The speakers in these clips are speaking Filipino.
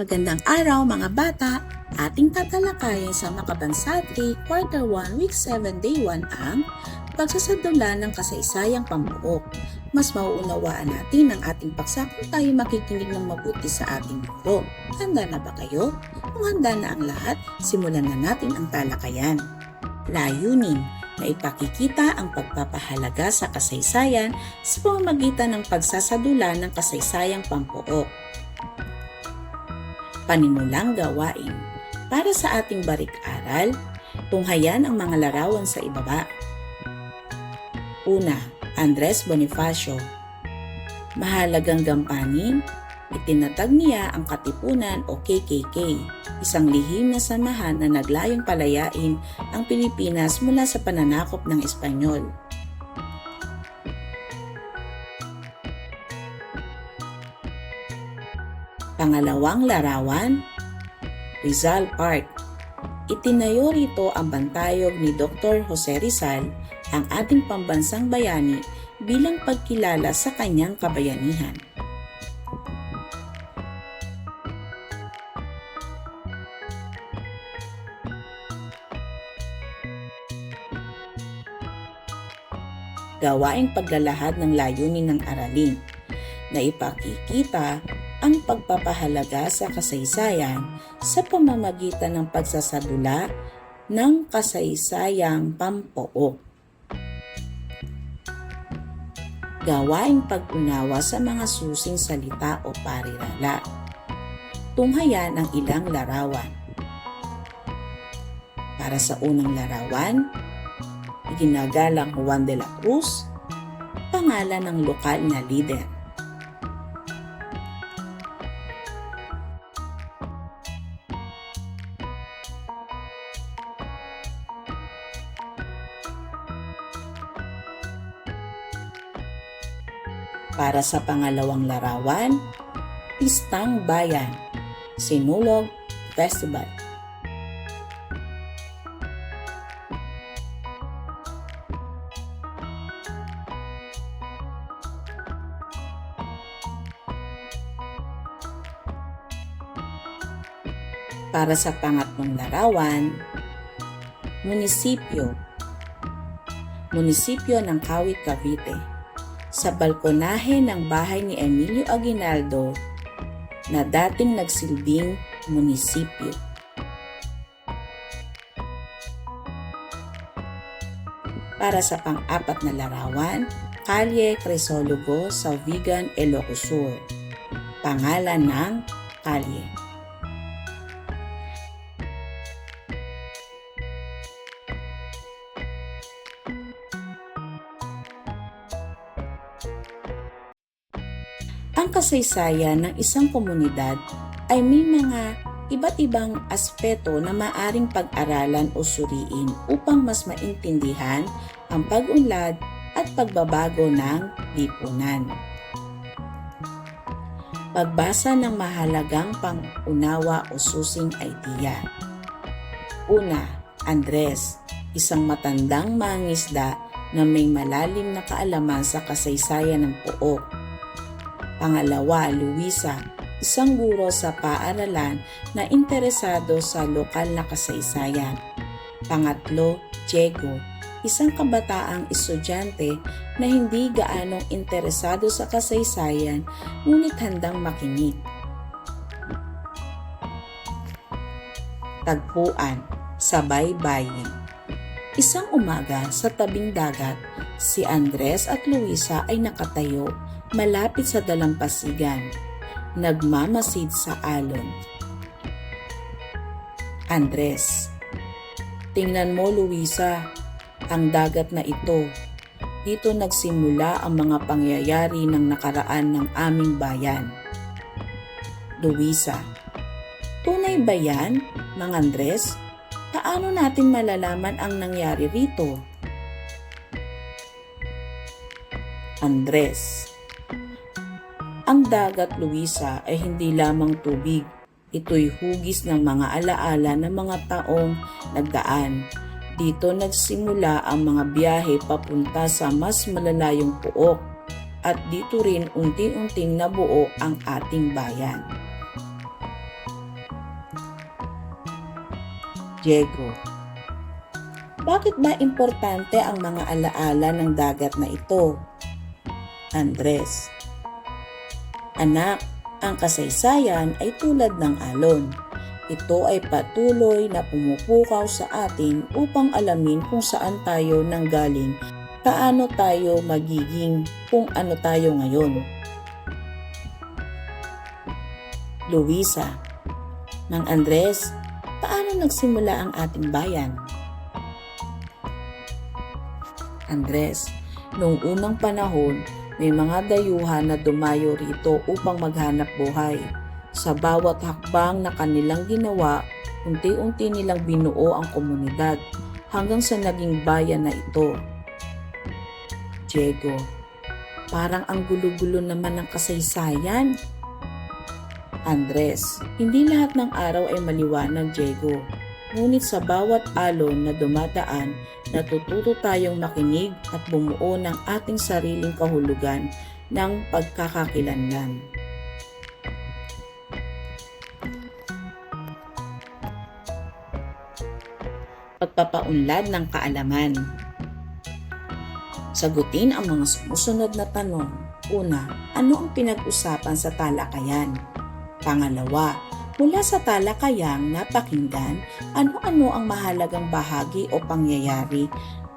Magandang araw mga bata! Ating tatalakayin sa Makabansa 3, Quarter 1, Week 7, Day 1 ang pagsasadula ng kasaysayang pambuok. Mas mauunawaan natin ang ating paksa kung tayo makikinig ng mabuti sa ating guro. Handa na ba kayo? Kung handa na ang lahat, simulan na natin ang talakayan. Layunin na ipakikita ang pagpapahalaga sa kasaysayan sa pamamagitan ng pagsasadula ng kasaysayang pampuok panimulang gawain. Para sa ating balik-aral, tunghayan ang mga larawan sa ibaba. Una, Andres Bonifacio. Mahalagang gampanin, itinatag niya ang Katipunan o KKK, isang lihim na samahan na naglayong palayain ang Pilipinas mula sa pananakop ng Espanyol. Pangalawang larawan, Rizal Park. Itinayo rito ang bantayog ni Dr. Jose Rizal, ang ating pambansang bayani bilang pagkilala sa kanyang kabayanihan. Gawaing paglalahad ng layunin ng aralin na ipakikita ang pagpapahalaga sa kasaysayan sa pamamagitan ng pagsasadula ng kasaysayang pampook. Gawaing pag-unawa sa mga susing salita o parirala. Tunghayan ang ilang larawan. Para sa unang larawan, ginagalang Juan de la Cruz, pangalan ng lokal na lider. Para sa pangalawang larawan, Pistang Bayan, Sinulog Festival. Para sa pangatlong larawan, Munisipyo Munisipyo ng Kawit, Cavite sa balkonahe ng bahay ni Emilio Aguinaldo na dating nagsilbing munisipyo. Para sa pang-apat na larawan, Kalye Crisologo sa Vigan, Ilocos Sur. Pangalan ng Kalye. Ang kasaysayan ng isang komunidad ay may mga iba't ibang aspeto na maaring pag-aralan o suriin upang mas maintindihan ang pag-unlad at pagbabago ng lipunan. Pagbasa ng mahalagang pang-unawa o susing idea. Una, Andres, isang matandang mangisda na may malalim na kaalaman sa kasaysayan ng puok Pangalawa, Luisa, isang guro sa paaralan na interesado sa lokal na kasaysayan. Pangatlo, Diego, isang kabataang estudyante na hindi gaanong interesado sa kasaysayan ngunit handang makinig. Tagpuan, sabay bayin. Isang umaga sa tabing dagat, si Andres at Luisa ay nakatayo malapit sa dalampasigan, nagmamasid sa alon. Andres Tingnan mo Luisa, ang dagat na ito. Dito nagsimula ang mga pangyayari ng nakaraan ng aming bayan. Luisa Tunay ba yan, Mang Andres? Paano natin malalaman ang nangyari rito? Andres ang dagat, Luisa, ay hindi lamang tubig. Ito'y hugis ng mga alaala ng mga taong nagdaan. Dito nagsimula ang mga biyahe papunta sa mas malalayong puok at dito rin unti-unting nabuo ang ating bayan. Diego. Bakit ba importante ang mga alaala ng dagat na ito? Andres. Anak, ang kasaysayan ay tulad ng alon. Ito ay patuloy na pumupukaw sa atin upang alamin kung saan tayo nanggaling, paano tayo magiging kung ano tayo ngayon. Luisa. Mang Andres, paano nagsimula ang ating bayan? Andres, noong unang panahon, may mga dayuhan na dumayo rito upang maghanap buhay. Sa bawat hakbang na kanilang ginawa, unti-unti nilang binuo ang komunidad hanggang sa naging bayan na ito. Diego, parang ang gulo-gulo naman ng kasaysayan. Andres, hindi lahat ng araw ay maliwanag, Diego. Ngunit sa bawat alon na dumadaan, natututo tayong makinig at bumuo ng ating sariling kahulugan ng pagkakakilanlan. Pagpapaunlad ng kaalaman Sagutin ang mga sumusunod na tanong. Una, ano ang pinag-usapan sa talakayan? Pangalawa, mula sa talakayang napakinggan, ano-ano ang mahalagang bahagi o pangyayari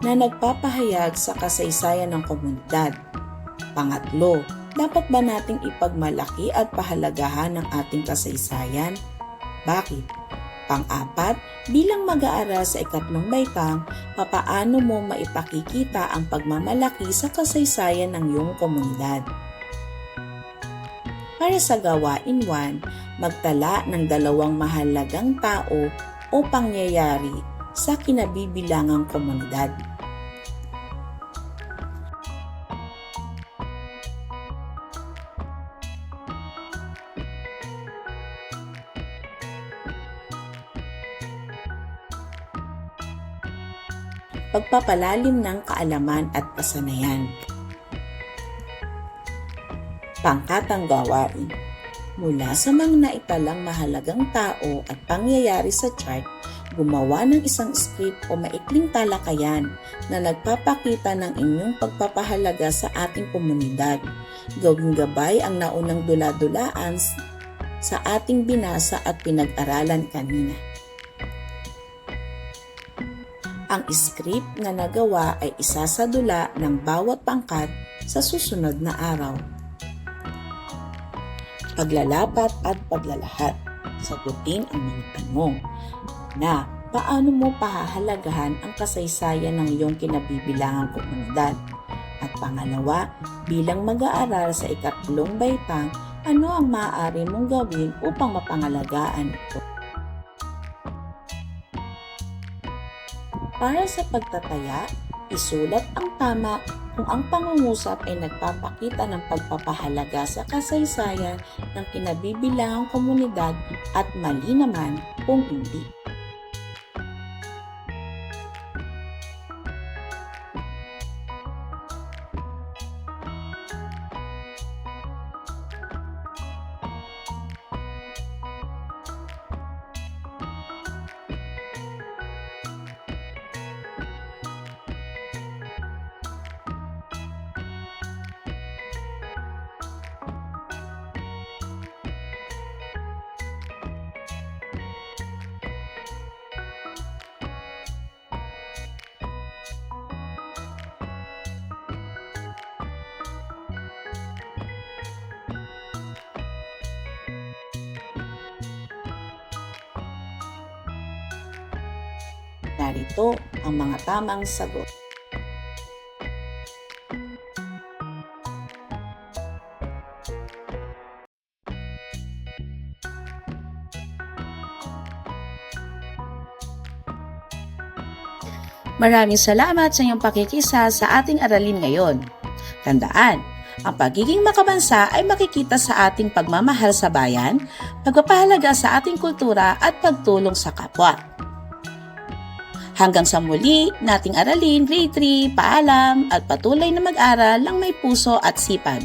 na nagpapahayag sa kasaysayan ng komunidad? Pangatlo, dapat ba nating ipagmalaki at pahalagahan ang ating kasaysayan? Bakit? Pang-apat, bilang mag-aaral sa ikatlong baitang, papaano mo maipakikita ang pagmamalaki sa kasaysayan ng iyong komunidad? Para sa gawain 1, magtala ng dalawang mahalagang tao o pangyayari sa kinabibilangang komunidad. Pagpapalalim ng kaalaman at kasanayan. Pangkatang gawain Mula sa mga naitalang mahalagang tao at pangyayari sa chart, gumawa ng isang script o maikling talakayan na nagpapakita ng inyong pagpapahalaga sa ating komunidad. Gawing gabay ang naunang dula-dulaan sa ating binasa at pinag-aralan kanina. Ang script na nagawa ay isasadula ng bawat pangkat sa susunod na araw paglalapat at paglalahat. Sagutin ang mga tanong na paano mo pahahalagahan ang kasaysayan ng iyong kinabibilangang komunidad. At pangalawa, bilang mag-aaral sa ikatlong baitang, ano ang maaari mong gawin upang mapangalagaan ito? Para sa pagtataya, isulat ang tama kung ang pangungusap ay nagpapakita ng pagpapahalaga sa kasaysayan ng kinabibilangang komunidad at mali naman kung hindi. Narito ang mga tamang sagot. Maraming salamat sa iyong pakikisa sa ating aralin ngayon. Tandaan, ang pagiging makabansa ay makikita sa ating pagmamahal sa bayan, pagpapahalaga sa ating kultura at pagtulong sa kapwa. Hanggang sa muli, nating aralin grade 3, paalam at patuloy na mag-aral lang may puso at sipag.